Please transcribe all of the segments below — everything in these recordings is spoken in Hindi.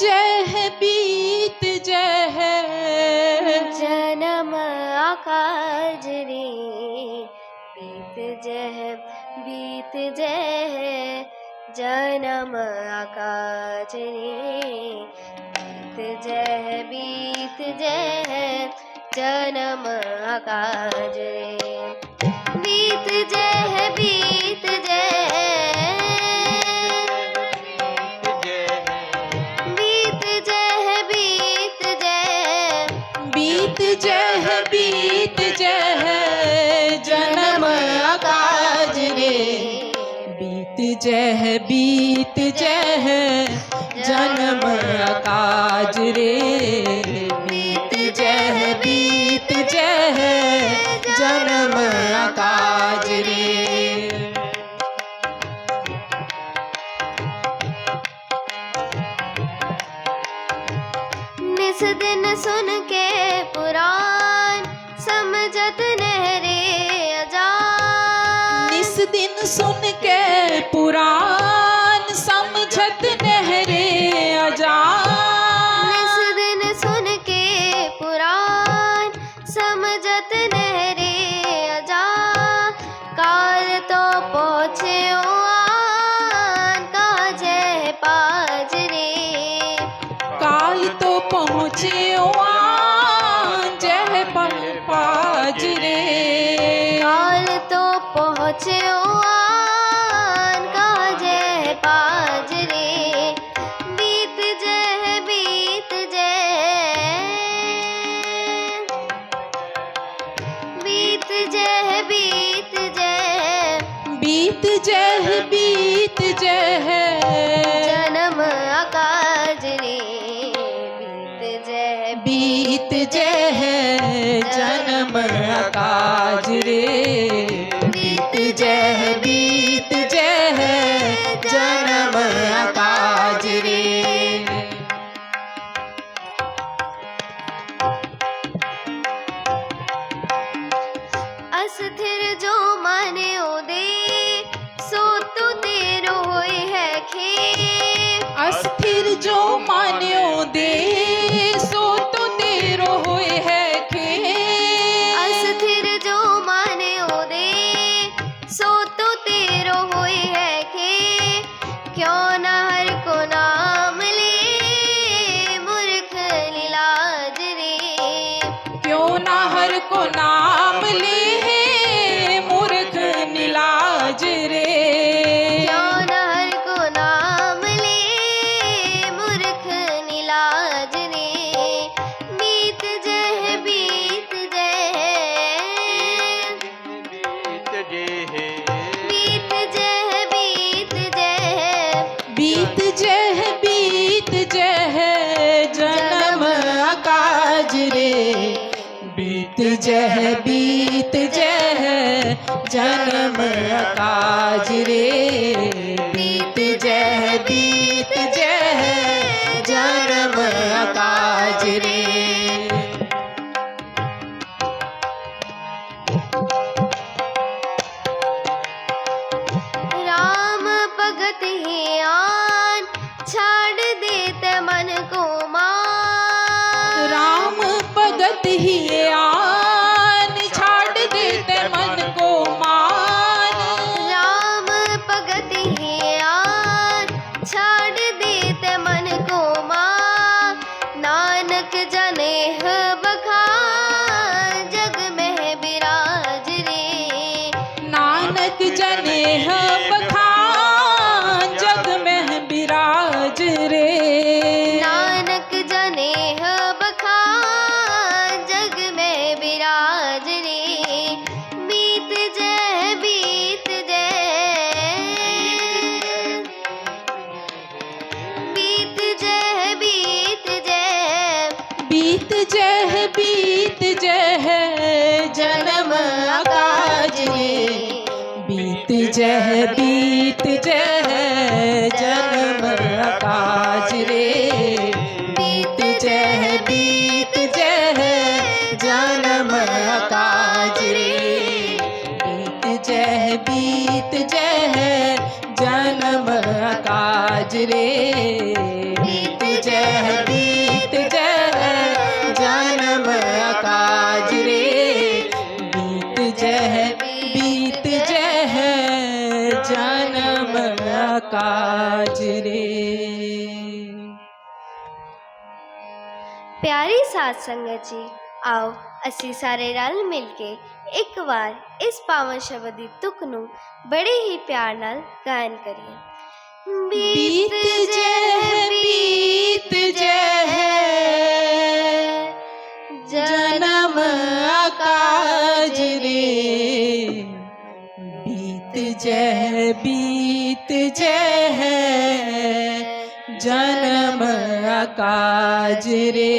जय है बीत जय है जन्म आकाज रे, बीत जय बीत जय है जन्म आकाज रे, बीत जय बीत जय है जन्म आकाज रे, बीत जय है बीत जह बीत जह, जन्म आकाज रे। बीत जह बीत जह, जन्म आकाज रे। निस दिन सुन के पुराण समझत नहरे अजान निस दिन सुन पहुँचे आन काजे पाज रे। बीत जह बीत जह बीत बीत जह बीत जह जन्म आकाज रे। बीत जह बीत जह जन्म आकाज रे। बीत ना हर को नाम ले मूर्ख नीलाज रे। क्यों न हर को नाम ले मूर्ख नीलाज रे। बीत जह बीत जह। बीत जह जह बीत जह जन्म काज रे। नानक जने ह जग में विराज रे। नानक जने बखान जग में बिराज रे। बीत जह बीत जह, जन्म आकाज रे। बीत जह बीत जह, जन्म आकाज रे। बीत जह बीत जह, जन्म आकाज रे। प्यारी साथ संगत जी आओ असी सारे रल मिल के एक बार इस पावन शब्द की तुक न बड़े ही प्यार नाल गायन करिए। बीत जय बीत जय जन्म काज रे। बीत जय बीत जय है जन्म अकाज रे।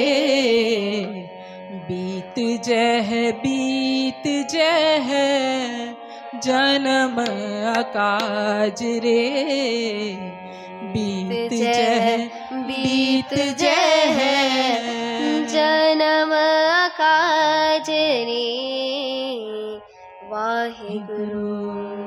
बीत जह बीत जह जन्म अकाज रे। बीत जह बीत जह जन्म अकाज रे। वाहे गुरु